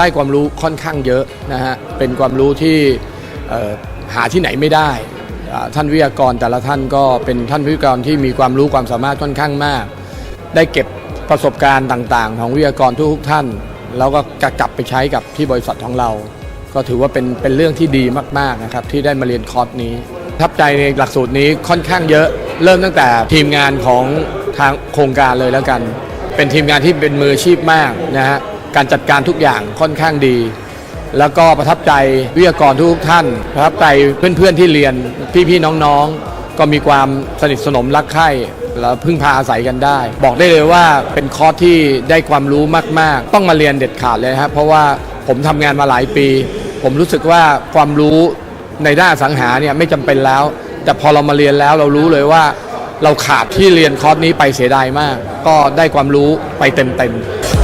ได้ความรู้ค่อนข้างเยอะนะฮะ เป็นความรู้ที่หาที่ไหนไม่ได้ ท่านวิทยากรแต่ละท่านก็เป็นท่านวิทยากรที่มีความรู้ความสามารถค่อนข้างมาก ได้เก็บประสบการณ์ต่างๆ ของวิทยากรทุกๆท่าน แล้วก็จะกลับไปใช้กับที่บริษัทของเรา ก็ถือว่าเป็นเป็นเรื่องที่ดีมากๆนะครับที่ได้มาเรียนคอร์สนี้ทับใจในหลักสูตรนี้ค่อนข้างเยอะ เริ่มตั้งแต่ทีมงานของทางโครงการเลยแล้วกัน เป็นทีมงานที่เป็นมืออาชีพมากนะฮะ การจัดการทุกอย่างค่อนข้างดี แล้วก็ประทับใจวิทยากรทุกท่าน ประทับใจเพื่อนๆที่เรียนพี่ๆน้องๆ ก็มีความสนิทสนมรักใคร่แล้วพึ่งพาอาศัยกันได้ บอกได้เลยว่าเป็นคอร์สที่ได้ความรู้มาก ๆ ต้องมาเรียนเด็ดขาดเลยครับเพราะว่าผมทำงานมาหลายปี ผมรู้สึกว่าความรู้ในด้านสังหาเนี่ยไม่จำเป็นแล้ว แต่พอเรามาเรียนแล้วเรารู้เลยว่า เราขาดที่เรียนคอร์สนี้ไปเสียดายมาก ก็ได้ความรู้ไปเต็มๆ